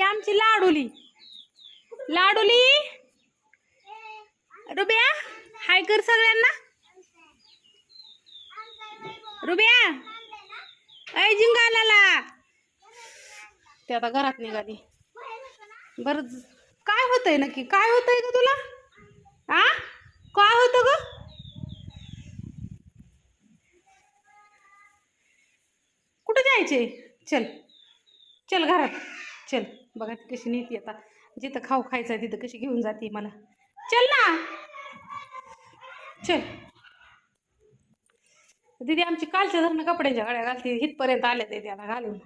ही आमची लाडुली. लाडुली? रुबिया हाय कर सगळ्यांना. रुबिया ऐ जिंगालाला. ते आता घरात निघाली. बरं काय होतंय नक्की? काय होतंय ग तुला? आ? काय होतं ग? कुठं जायचे चल. चल घरात. चल. बघा ती कशी नेती आता. जिथं खाऊ खायचं आहे तिथं कशी घेऊन जाते मला. चल ना. चल. दीदी आमची कालच्या धरणं कपड्यांच्या गाड्या घालते. इथपर्यंत आल्या ते त्याला घालून.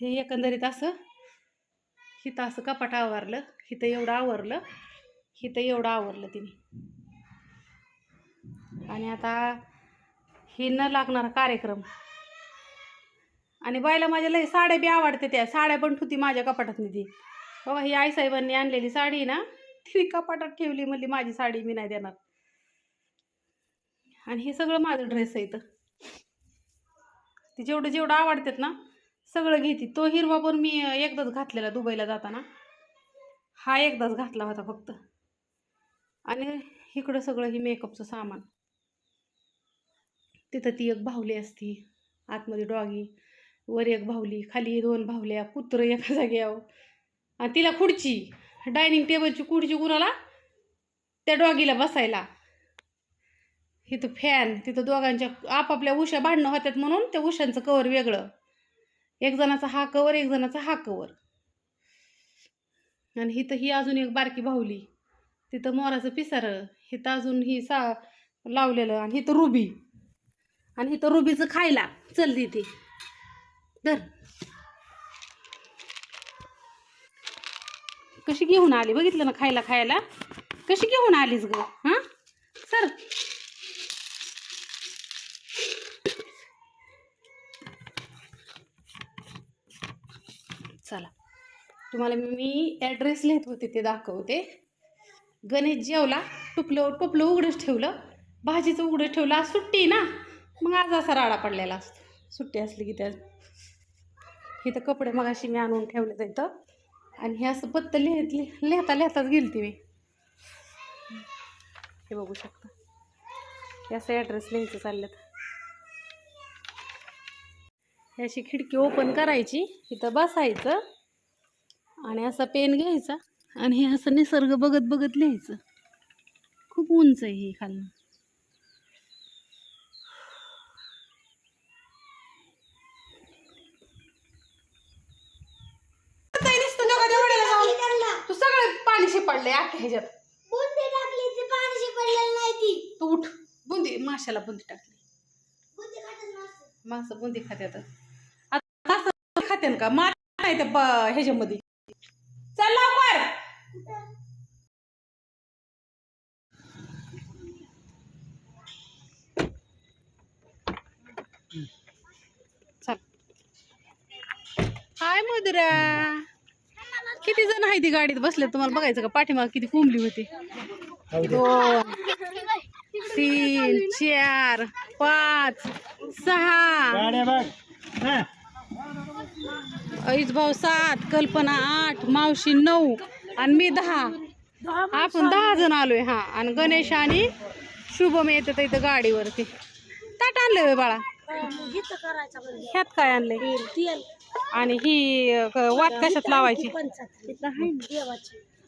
हे एकंदरीत असं हिथं असं कपाट आवरलं हिथं एवढं आवरलं हिथं एवढं आवरलं तिने. आणि आता हे न लागणारा कार्यक्रम आणि बायला माझ्या लई साड्या बी आवडते त्या. साड्या पण ठुती माझ्या कपाटात ती. बाबा ही आईसाहेबांनी आणलेली साडी ना ती कपाटात ठेवली म्हणली माझी साडी मी नाही देणार. आणि हे सगळं माझं ड्रेस आहे इथं. ती जेवढं जेवढं आवडतात ना सगळं घेते. तो हिरवा पण मी एकदाच घातलेला दुबईला जाताना. हा एकदाच घातला होता फक्त. आणि इकडं सगळं हे मेकअपचं सामान. तिथं ती एक बाहुली असती आतमध्ये डॉगी. वर एक भावली खाली दोन भावल्या कुत्रं एका जाग्यावर आणि तिला खुर्ची डायनिंग टेबलची खुर्ची कुणाला? त्या डॉगीला बसायला. इथं फॅन तिथं दोघांच्या आपापल्या उशा भांडणं होत्यात म्हणून त्या उशांचं कवर वेगळं. एक जणाचा हा कवर एक जणाचा हा कवर आणि इथं ही अजून एक बारकी भावली. तिथं मोराचं पिसारं इथं अजून ही सा लावलेलं आणि इथं रुबी. आणि इथं रुबीचं खायला. चल ती धर. कशी घेऊन आली? बघितलं ना खायला खायला? कशी घेऊन आलीस ग? हां? सर. चला. तुम्हाला मी ॲड्रेस लिहित होते ते दाखवते. गणेश जेवला टुपलं टोपलं उघडंच ठेवलं. भाजीचं उघडं ठेवलं. आज सुट्टी आहे ना? मग आज असा राडा पडलेला असतो. सुट्टी असली की त्या इथं कपडे मग अशी मी आणून ठेवले तर इथं. आणि हे असं पत्त लिहित लिह- लिहिता लिहिताच गेलती मी. हे बघू शकता. हे असं ॲड्रेस लिहायचं चाललं हे अशी खिडकी ओपन करायची इथं बसायचं आणि असा पेन घ्यायचा आणि हे असं निसर्ग बघत बघत लिहायचं. खूप उंच आहे हे खालनं काय नुसतं नका तेवढ्याला जाऊन. तू सगळं पाणी शिपडलंय अख्ख्या ह्याच्यात. बुंदी टाकली ती पाणी शिपडलेलं नाही ती. तू उठ. बुंदी माशाला बुंदी टाकली. बुंदी माणसं बुंदी खात्यात आता. असं खात्यान का? मार नाही त्या ह्याच्यामध्ये. चल लवकर. हाय मधुरा. किती जण आहे ती गाडीत बसले तुम्हाला बघायचं का? पाठीमाग किती कुंबली होती. दोन तीन चार पाच सहा. हा. ऐस भाऊ सात कल्पना आठ मावशी नऊ आणि मी दहा. आपण दहा जण आलोय हा. आणि गणेश आणि शुभम येतात इथं गाडीवरती. ताट आणलंय होय बाळा? ह्यात काय आणलंय? तेल आणि ही वात कशात लावायची?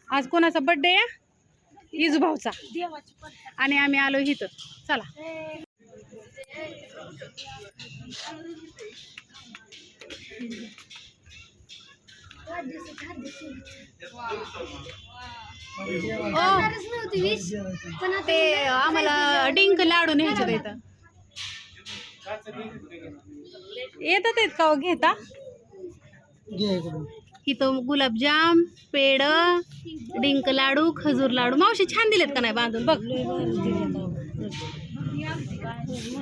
आज कोणाचा बड्डे आहे? आणि आम्ही आलो इथं. चला. पण ते आम्हाला डिंक लाडू न्यायचे इथं. येतात आहेत का हो? घेता? इथं गुलाबजाम पेड डिंक लाडू खजूर लाडू. मावशी छान दिलेत का नाही बांधून? बघ.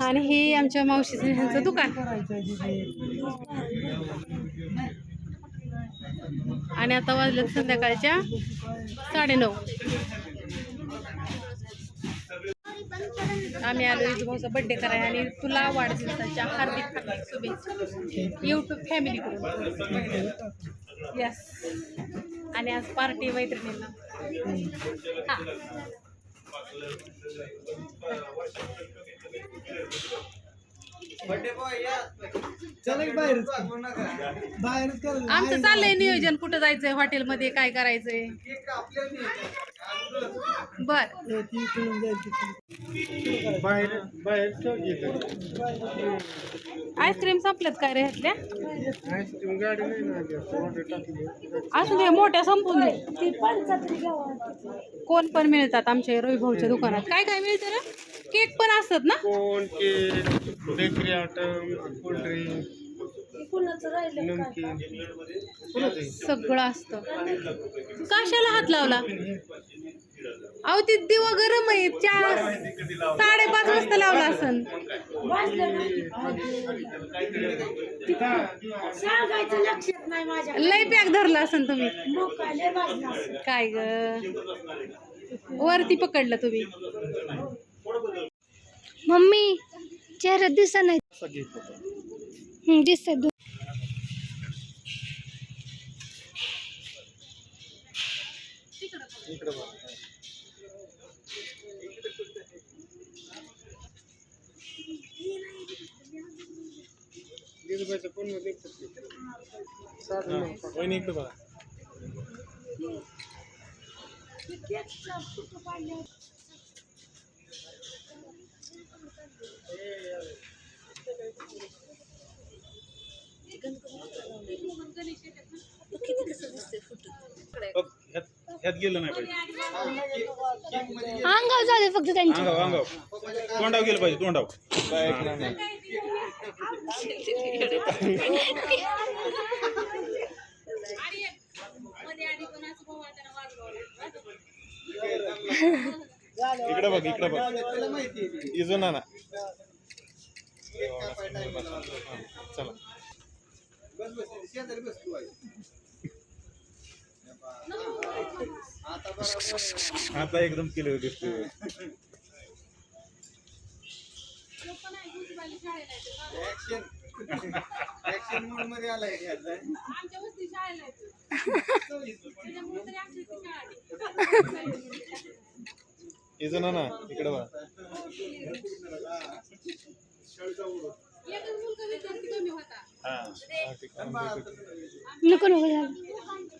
आणि हे आमच्या मावशीचं ह्यांचं दुकान. आणि आता वाजलं संध्याकाळच्या साडेनऊ. आम्ही आलो इजूभाऊचा बड्डे करायला आणि तुला वाढदिवसाच्या हार्दिक हार्दिक शुभेच्छा. यूट्यूब फॅमिलीकडून यस आणि आज पार्टी मैत्रिणींना. हां चला की बाहेरच बाहेरच कर आमचं चाललंय नियोजन. कुठं जायचंय? हॉटेलमध्ये काय करायचंय? बर. आईस्क्रीम संपल्यात काय रे ह्यातल्या? आईस्क्रीम गाडी नाही ना आली. ऑर्डर टाकली. असू दे मोठ्या संपून दे. कोण पण मिळतात आमच्या रवी भाऊच्या दुकानात. काय काय मिळतं रे? केक पण असतात ना? कोण केक? बेकरी आयटम कोल्ड्रिंक कुणाचं राहिलं काय नमकीन. कोणाचं सगळं असतं. कशाला हात लावला? अहो ते दिवा गरम आहे. चार साडेपाच वाजता लावला असन. वाजलं ना? सांगायचं लक्षात नाही माझ्या लय पॅक धरला असन तुम्ही. मग काय? लय वाजलं असेल. काय ग? वरती पकडलं तुम्ही. मम्मी चेहरा दिसत नाही. हं, दिसतंय दोन इकडे बघ दीदबाईच्या फोनमध्ये वहिनी इकडे बघा बघ, ह्यात गेलं नाही पाहिजे. अंगाव फक्त त्यांच्या अंगाव अंगाव तोंडाव गेलं पाहिजे तोंडाव इकडे बघ इकडे बघ. इजो ना ना चला. आता एकदम केलं दिसतोय इजो ना ना इकडे बघ. हा हा. नको नको.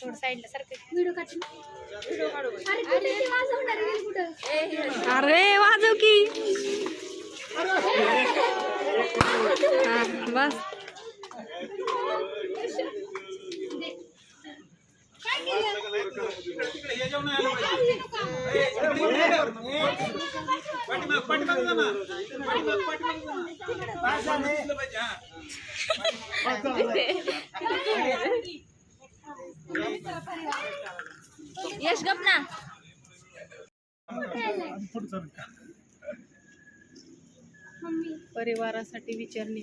थोडं साईडला सारखं व्हिडिओ काढ व्हिडिओ काढू अरे ते वाजवणार आहे कुठं अरे वाजव की हा, बस यश गप ना. परिवारासाठी विचारणी.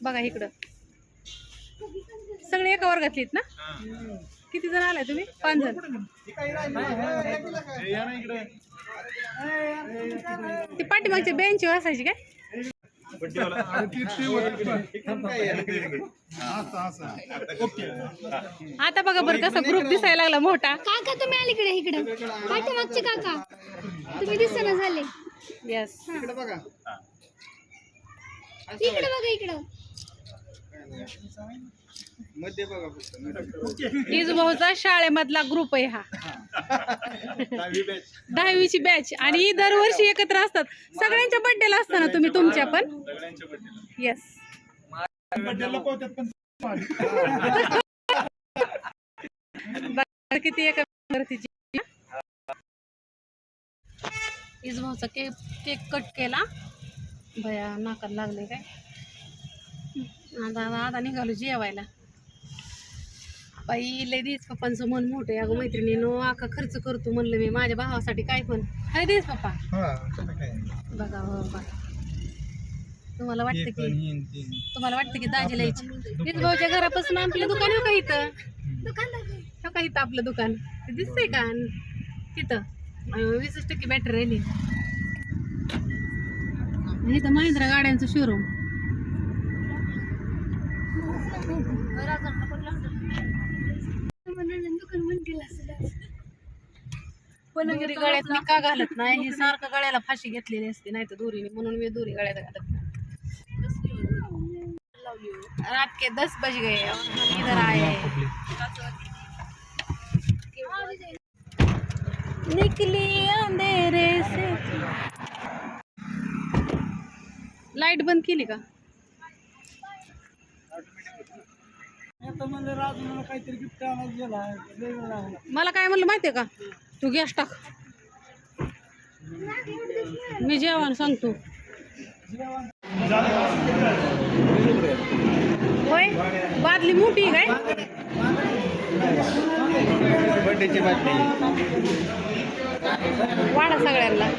बघा इकडं. सगळे एका वर्गातली येत ना? किती जण आलाय तुम्ही? पाच जण. या ती पाठीमागच्या बेंचवर असायची काय? आता बघा बरं कसा ग्रुप दिसायला लागला मोठा. काका तुम्ही अलीकडे इकडे पाठीमागचे काका. तुम्ही दिसना झाले. येस इकडे बघा. इकडं मध्ये बघा फक्त भाऊचा शाळेमधला ग्रुप आहे हा. दहावी बॅच दहावीची बॅच आणि दरवर्षी एकत्र असतात. सगळ्यांच्या बर्थडेला असताना तुम्ही तुमच्या पण? सगळ्यांच्या येस किती एका इजभाऊचा केक केक कट केला. भया नाकात लागले काय? आता आता आता निघालो जेवायला. बाई लय देस पप्पांचं मन मोठं आहे. अगं मैत्रिणीनो आका खर्च करतो म्हणलं मी माझ्या भावासाठी काय पण. हाय देस पप्पा. हा बघा हो बघा. तुम्हाला वाटतं हे की. तुम्हाला वाटतं की दाजीला वीज भाऊच्या घरापासून आपलं दुकान आहे का इथं? हो का इथं आपलं दुकान? ते दिसतंय का? तिथं. अं, वीसच टक्के बॅटरी राहिली. इथं महिंद्रा गाड्यांचं शोरूम पलंगिरी गळ्यात मी का घालत नाही? हे सारखं गळ्याला फाशी घेतलेली असते नाही तर दोरीने. म्हणून मी दोरी गळ्यात घालत नाही. रात के दस बज गए और हम इधर आए. निकली अंधेरे से. लाइट बंद केली का? आता म्हणलं राजू मला काहीतरी गिफ्ट आणायला गेला मला काय म्हणलं माहितीये का? तू गॅस टाक. मी जेवण सांगतो. होय? बादली मोठी आहे काय? बर्थडेची बाटली वाडा सगळ्यांना.